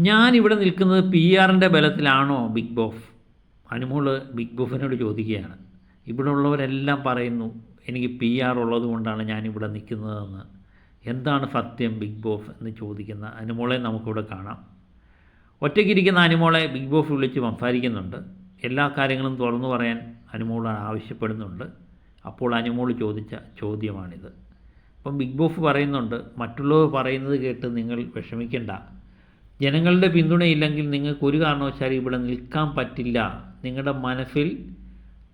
ഞാനിവിടെ നിൽക്കുന്നത് പി ആറിന്റെ ബലത്തിലാണോ ബിഗ് ബോഫ് അനുമോൾ ബിഗ് ബോഫിനോട് ചോദിക്കുകയാണ്. ഇവിടെ ഉള്ളവരെല്ലാം പറയുന്നു എനിക്ക് പി ആർ ഉള്ളത് കൊണ്ടാണ് ഞാനിവിടെ നിൽക്കുന്നതെന്ന്. എന്താണ് സത്യം ബിഗ് ബോഫ് എന്ന് ചോദിക്കുന്ന അനുമോളെ നമുക്കിവിടെ കാണാം. ഒറ്റയ്ക്കിരിക്കുന്ന അനുമോളെ ബിഗ് ബോഫ് വിളിച്ച് സംസാരിക്കുന്നുണ്ട്. എല്ലാ കാര്യങ്ങളും തുറന്നു പറയാൻ അനുമോൾ ആവശ്യപ്പെടുന്നുണ്ട്. അപ്പോൾ അനുമോൾ ചോദിച്ച ചോദ്യമാണിത്. അപ്പം ബിഗ് ബോഫ് പറയുന്നുണ്ട് മറ്റുള്ളവർ പറയുന്നത് കേട്ട് നിങ്ങൾ വിഷമിക്കണ്ട. ജനങ്ങളുടെ പിന്തുണയില്ലെങ്കിൽ നിങ്ങൾക്ക് ഒരു കാരണവശാലും ഇവിടെ നിൽക്കാൻ പറ്റില്ല. നിങ്ങളുടെ മനസ്സിൽ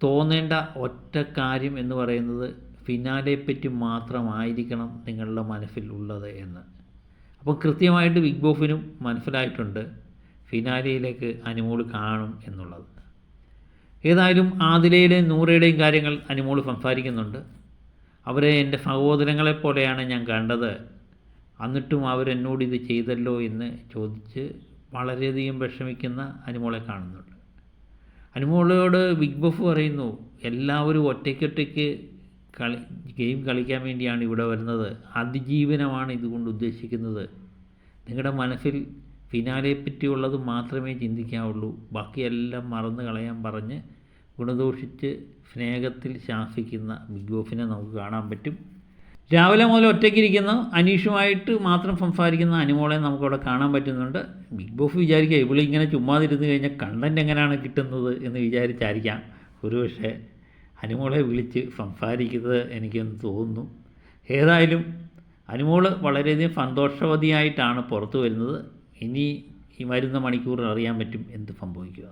തോന്നേണ്ട ഒറ്റ കാര്യം എന്ന് പറയുന്നത് ഫിനാലെപ്പറ്റി മാത്രമായിരിക്കണം നിങ്ങളുടെ മനസ്സിൽ ഉള്ളത് എന്ന്. അപ്പോൾ കൃത്യമായിട്ട് ബിഗ് ബോസിനും മനസ്സിലായിട്ടുണ്ട് ഫിനാലയിലേക്ക് അനുമോൾ കാണും എന്നുള്ളത്. ഏതായാലും ആദിലയുടെയും നൂറയുടെയും കാര്യങ്ങൾ അനുമോൾ സംസാരിക്കുന്നുണ്ട്. അവരെ എന്റെ സഹോദരങ്ങളെപ്പോലെയാണ് ഞാൻ കണ്ടത്. എന്നിട്ടും അവരെന്നോട് ഇത് ചെയ്തല്ലോ എന്ന് ചോദിച്ച് വളരെയധികം വിഷമിക്കുന്ന അനുമോളെ കാണുന്നുണ്ട്. അനുമോളയോട് ബിഗ് ബഫ് പറയുന്നു എല്ലാവരും ഒറ്റയ്ക്കൊറ്റയ്ക്ക് കളി ഗെയിം കളിക്കാൻ വേണ്ടിയാണ് ഇവിടെ വരുന്നത്. അതിജീവനമാണ് ഇതുകൊണ്ട് ഉദ്ദേശിക്കുന്നത്. നിങ്ങളുടെ മനസ്സിൽ ഫിനാലയെ പറ്റിയുള്ളത് മാത്രമേ ചിന്തിക്കാവുള്ളൂ. ബാക്കിയെല്ലാം മറന്നു കളയാൻ പറഞ്ഞ് ഗുണദോഷിച്ച് സ്നേഹത്തിൽ ശാസിക്കുന്ന ബിഗ് ബോഫിനെ നമുക്ക് കാണാൻ പറ്റും. രാവിലെ മുതൽ ഒറ്റയ്ക്കിരിക്കുന്ന അനീഷുമായിട്ട് മാത്രം സംസാരിക്കുന്ന അനുമോളെ നമുക്കവിടെ കാണാൻ പറ്റുന്നുണ്ട്. ബിഗ് ബോസ് വിചാരിക്കുക ഇവിടെ ഇങ്ങനെ ചുമ്മാതിരുന്ന് കഴിഞ്ഞാൽ കണ്ടന്റ് എങ്ങനെയാണ് കിട്ടുന്നത് എന്ന് വിചാരിച്ചായിരിക്കാം. ഒരുപക്ഷെ അനുമോളെ വിളിച്ച് സംസാരിക്കുന്നത് എനിക്കൊന്ന് തോന്നുന്നു. ഏതായാലും അനുമോൾ വളരെയധികം സന്തോഷവതിയായിട്ടാണ് പുറത്തു വരുന്നത്. ഇനി ഈ വരുന്ന മണിക്കൂറിൽ അറിയാൻ പറ്റും എന്ത് സംഭവിക്കുക